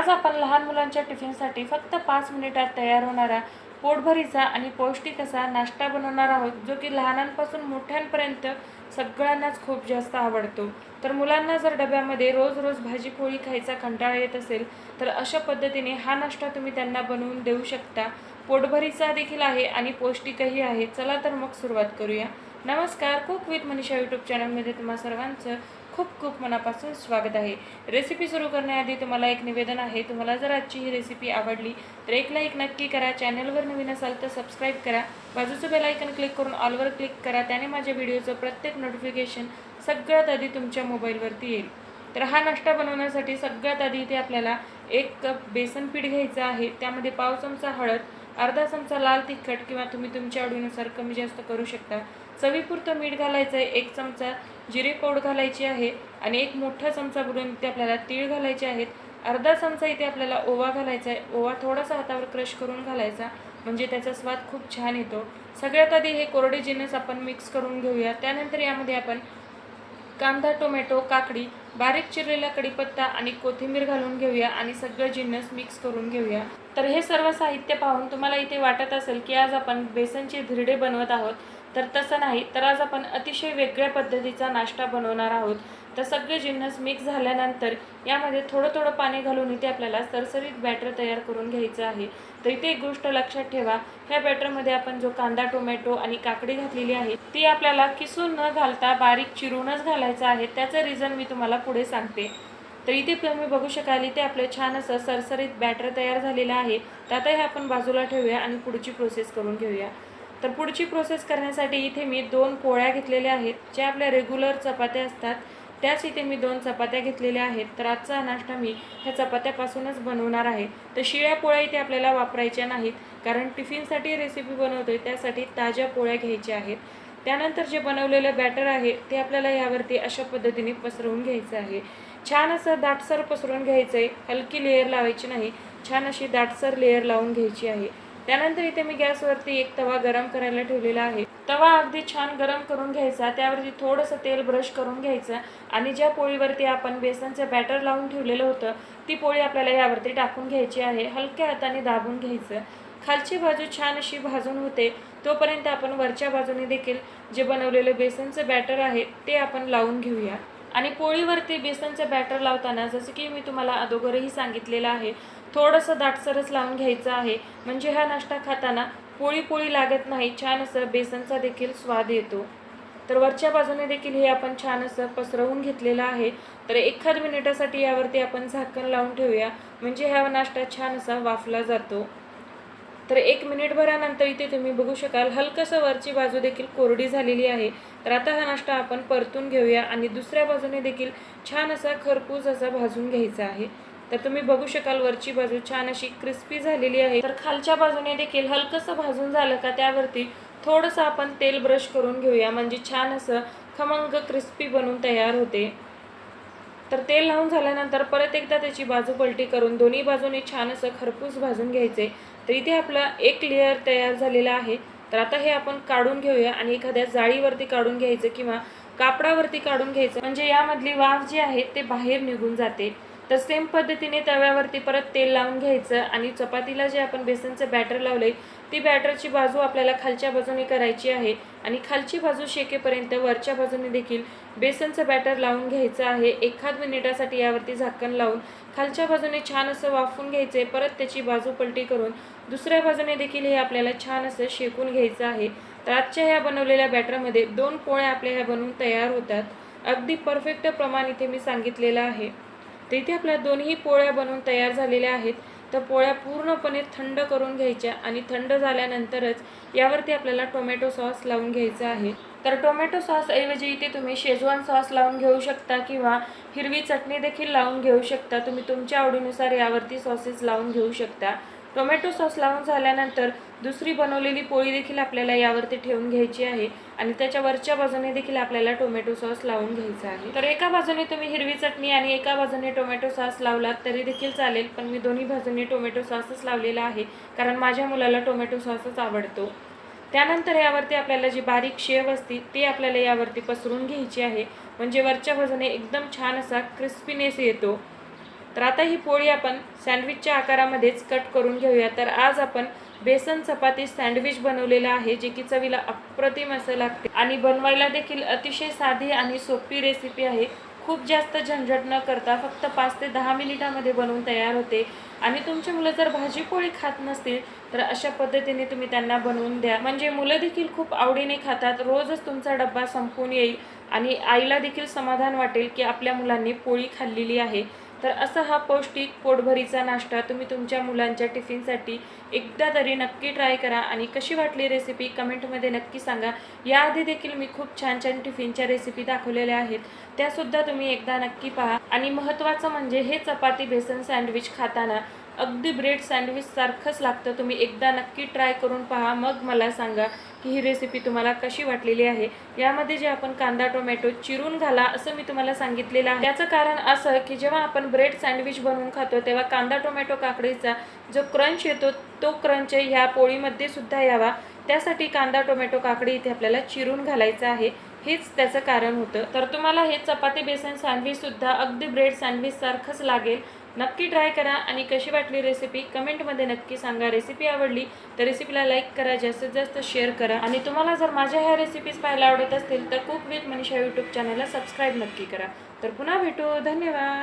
आज आपण लहान मुलांच्या टिफिनसाठी फक्त पाच मिनिटात तयार होणारा पोटभरीचा आणि पौष्टिक असा नाश्ता बनवणार आहोत जो की लहानांपासून मोठ्यांपर्यंत सगळ्यांनाच खूप जास्त आवडतो. तर मुलांना जर डब्यामध्ये रोज रोज भाजी पोळी खायचा कंटाळा येत असेल तर अशा पद्धतीने हा नाश्ता तुम्ही त्यांना बनवून देऊ शकता. पोटभरीचा देखील आहे आणि पौष्टिकही आहे. चला तर मग सुरुवात करूया. नमस्कार कुक विथ मनीषा यूट्यूब चॅनलमध्ये तुम्हा सर्वांचं खूप खूप मनापासून स्वागत आहे. रेसिपी सुरू करण्याआधी तुम्हाला एक निवेदन आहे. तुम्हाला जर आजची ही रेसिपी आवडली तर एक लाईक नक्की करा. चॅनलवर नवीन असाल तर सबस्क्राईब करा. बाजूचं बेलायकन क्लिक करून ऑलवर क्लिक करा. त्याने माझ्या व्हिडिओचं प्रत्येक नोटिफिकेशन सगळ्यात आधी तुमच्या मोबाईलवरती येईल. तर हा नाश्ता बनवण्यासाठी सगळ्यात आधी इथे आपल्याला एक कप बेसन पीठ घ्यायचं आहे. त्यामध्ये पाव चमचा हळद अर्धा चमचा लाल तिखट किंवा तुम्ही तुमच्या आवडीनुसार कमी जास्त करू शकता. चवीपुरतं मीठ घालायचं आहे एक चमचा जिरे कोड घालायची आहे आणि एक मोठा चमचा बुडून इथे आपल्याला तीळ घालायचे आहेत. अर्धा चमचा इथे आपल्याला ओवा घालायचा आहे ओवा थोडासा हातावर क्रश करून घालायचा म्हणजे त्याचा स्वाद खूप छान येतो. सगळ्यात आधी हे कोरडे जिन्नस आपण मिक्स करून घेऊया. त्यानंतर यामध्ये आपण कांदा टोमॅटो काकडी बारीक चिरलेला कढीपत्ता आणि कोथिंबीर घालून घेऊया आणि सगळं जिन्नस मिक्स करून घेऊया. तर हे सर्व साहित्य पाहून तुम्हाला इथे वाटत असेल की आज आपण बेसनचे धिरडे बनवत आहोत. तर तसं नाही तर आज आपण अतिशय वेगळ्या पद्धतीचा नाश्ता बनवणार आहोत. तर सगळे जिन्नस मिक्स झाल्यानंतर यामध्ये थोडं थोडं पाणी घालून इथे आपल्याला सरसरीत बॅटर तयार करून घ्यायचं आहे. तर इथे एक गोष्ट लक्षात ठेवा ह्या बॅटरमध्ये आपण जो कांदा टोमॅटो आणि काकडी घातलेली आहे ती आपल्याला किसून न घालता बारीक चिरूनच घालायचं आहे. त्याचं रिझन मी तुम्हाला पुढे सांगते. तर इथे तुम्ही बघू शकाल इथे आपलं छान असं सरसरीत बॅटर तयार झालेलं आहे. तर आता हे आपण बाजूला ठेवूया आणि पुढची प्रोसेस करून घेऊया. तर पुढची प्रोसेस करण्यासाठी इथे मी दोन पोळ्या घेतलेल्या आहेत ज्या आपल्या रेग्युलर चपात्या असतात. त्याच इथे मी दोन चपात्या घेतलेल्या आहेत. तर आजचा नाश्ता मी ह्या चपात्यापासूनच बनवणार आहे. तर शिळ्या पोळ्या इथे आपल्याला वापरायच्या नाहीत कारण टिफिनसाठी रेसिपी बनवतोय त्यासाठी ताज्या पोळ्या घ्यायच्या आहेत. त्यानंतर जे बनवलेलं बॅटर आहे ते आपल्याला यावरती अशा पद्धतीने पसरवून घ्यायचं आहे. छान असं दाटसर पसरवून घ्यायचं आहे हलकी लेअर लावायची नाही छान अशी दाटसर लेअर लावून घ्यायची आहे. त्यानंतर इथे मी गॅसवरती एक तवा गरम करायला ठेवलेला आहे. तवा अगदी छान गरम करून घ्यायचा त्यावरती थोडंसं तेल ब्रश करून घ्यायचं आणि ज्या पोळीवरती आपण बेसनचं बॅटर लावून ठेवलेलं होतं ती पोळी आपल्याला यावरती टाकून घ्यायची आहे. हलक्या हाताने दाबून घ्यायचं. खालची बाजू छान अशी भाजून होते तोपर्यंत आपण वरच्या बाजूने देखील जे बनवलेलं बेसनचं बॅटर आहे ते आपण लावून घेऊया. आणि पोळीवरती बेसनचं बॅटर लावताना जसं की मी तुम्हाला अगोदरही सांगितलेलं आहे थोडंसं दाटसरच लावून घ्यायचं आहे. म्हणजे हा नाश्ता खाताना पोळी पोळी लागत नाही छान असं बेसनचा देखील स्वाद येतो. तर वरच्या बाजूने देखील हे आपण छान असं पसरवून घेतलेलं आहे. तर एखाद मिनिटासाठी यावरती आपण झाकण लावून ठेवूया. म्हणजे हा नाश्ता छान असा वाफला जातो. तर एक मिनिटभरानंतर इथे तुम्ही बघू शकाल हलकसं वरची बाजू देखील कोरडी झालेली आहे. तर आता हा नाश्ता आपण परतून घेऊया आणि दुसऱ्या बाजूने देखील छान असा खरपूस असा भाजून घ्यायचा आहे. तर तुम्ही बघू शकाल वरची बाजू छान अशी क्रिस्पी झालेली आहे. तर खालच्या बाजूने देखील हलकसं भाजून झालं का त्यावरती थोडंसं आपण तेल ब्रश करून घेऊया म्हणजे छान असं खमंग क्रिस्पी बनून तयार होते. तर तेल लावून झाल्यानंतर परत एकदा त्याची बाजू पलटी करून दोन्ही बाजूने छान असं खरपूस भाजून घ्यायचे. तर इथे आपला एक लेअर तयार झालेला आहे. तर आता हे आपण काढून घेऊया आणि एखाद्या जाळीवरती काढून घ्यायचं किंवा कापडावरती काढून घ्यायचं. म्हणजे यामधली वाफ जी आहे ते बाहेर निघून जाते. तर सेम पद्धतीने तव्यावरती परत तेल लावून घ्यायचं आणि चपातीला जे आपण बेसनचं बॅटर लावलं आहे ती बॅटरची बाजू आपल्याला खालच्या बाजूने करायची आहे आणि खालची बाजू शेकेपर्यंत वरच्या बाजूने देखील बेसनचं बॅटर लावून घ्यायचं आहे. एखाद मिनिटासाठी यावरती झाकण लावून खालच्या बाजूने छान असं वाफून घ्यायचं परत त्याची बाजू पलटी करून दुसऱ्या बाजूने देखील हे आपल्याला छान असं शेकून घ्यायचं आहे. तर आजच्या ह्या बनवलेल्या बॅटरमध्ये दोन पोळ्या आपल्या ह्या बनवून तयार होतात. अगदी परफेक्ट प्रमाण इथे मी सांगितलेलं आहे. तर इथे आपल्या दोन्ही पोळ्या बनवून तयार झालेल्या आहेत. तर पोळ्या पूर्णपणे थंड करून घ्यायच्या आणि थंड झाल्यानंतरच यावरती आपल्याला टोमॅटो सॉस लावून घ्यायचा आहे. तर टोमॅटो सॉस ऐवजी इथे तुम्ही शेजवान सॉस लावून घेऊ शकता किंवा हिरवी चटणी देखील लावून घेऊ शकता. तुम्ही तुमच्या आवडीनुसार यावरती सॉसेस लावून घेऊ शकता. टोमॅटो सॉस लावून झाल्यानंतर दुसरी बनवलेली पोळी देखील आपल्याला यावरती ठेवून घ्यायची आहे आणि त्याच्या वरच्या बाजूने देखील आपल्याला टोमॅटो सॉस लावून घ्यायचा आहे. तर एका बाजूने तुम्ही हिरवी चटणी आणि एका बाजूने टोमॅटो सॉस लावलात तरी देखील चालेल पण मी दोन्ही बाजूने टोमॅटो सॉसच लावलेला आहे कारण माझ्या मुलाला टोमॅटो सॉसच आवडतो. त्यानंतर यावरती आपल्याला जी बारीक शेव असते ती आपल्याला यावरती पसरून घ्यायची आहे. म्हणजे वरच्या बाजूने एकदम छान असा क्रिस्पीनेस येतो. तर आता ही पोळी आपण सँडविचच्या आकारामध्येच कट करून घेऊया. तर आज आपण बेसन चपाती सँडविच बनवलेलं आहे जे की चवीला अप्रतिम असं लागते. आणि बनवायला देखील अतिशय साधी आणि सोपी रेसिपी आहे. खूप जास्त झंझट न करता फक्त पाच ते दहा मिनिटामध्ये बनवून तयार होते. आणि तुमची मुलं जर भाजी पोळी खात नसतील तर अशा पद्धतीने तुम्ही त्यांना बनवून द्या. म्हणजे मुलं देखील खूप आवडीने खातात. रोजच तुमचा डब्बा संपून येईल आणि आईला देखील समाधान वाटेल की आपल्या मुलांनी पोळी खाल्लेली आहे. तर असा हा पौष्टिक पोटभरीचा नाश्ता तुम्ही तुमच्या मुलांच्या टिफिनसाठी एकदा तरी नक्की ट्राय करा आणि कशी वाटली रेसिपी कमेंटमध्ये नक्की सांगा. याआधी देखील मी खूप छान छान टिफिनच्या रेसिपी दाखवलेल्या आहेत. त्यासुद्धा तुम्ही एकदा नक्की पहा. आणि महत्त्वाचं म्हणजे हे चपाती बेसन सँडविच खाताना अगदी ब्रेड सँडविच सारखंच लागतं. तुम्ही एकदा नक्की ट्राय करून पहा. मग मला सांगा की ही रेसिपी तुम्हाला कशी वाटलेली आहे. यामध्ये जे आपण कांदा टोमॅटो चिरून घाला असं मी तुम्हाला सांगितलेलं आहे. याचं कारण असं की जेव्हा आपण ब्रेड सँडविच बनवून खातो तेव्हा कांदा टोमॅटो काकडीचा जो क्रंच येतो तो क्रंच ह्या पोळीमध्ये सुद्धा यावा. त्यासाठी कांदा टोमॅटो काकडी इथे आपल्याला चिरून घालायचं आहे. हेच त्याचं कारण होतं. तर तुम्हाला हे चपाती बेसन सँडविच सुद्धा अगदी ब्रेड सँडविच सारखंच लागेल. नक्की ट्राय करा आणि कशी वाटली रेसिपी कमेंटमध्ये नक्की सांगा. रेसिपी आवडली तर रेसिपीला लाईक करा जास्तीत जास्त शेअर करा. आणि तुम्हाला जर माझ्या ह्या रेसिपीज पाहायला आवडत असतील तर कुक विथ मनीषा यूट्यूब चॅनलला सबस्क्राईब नक्की करा. तर पुन्हा भेटू. धन्यवाद.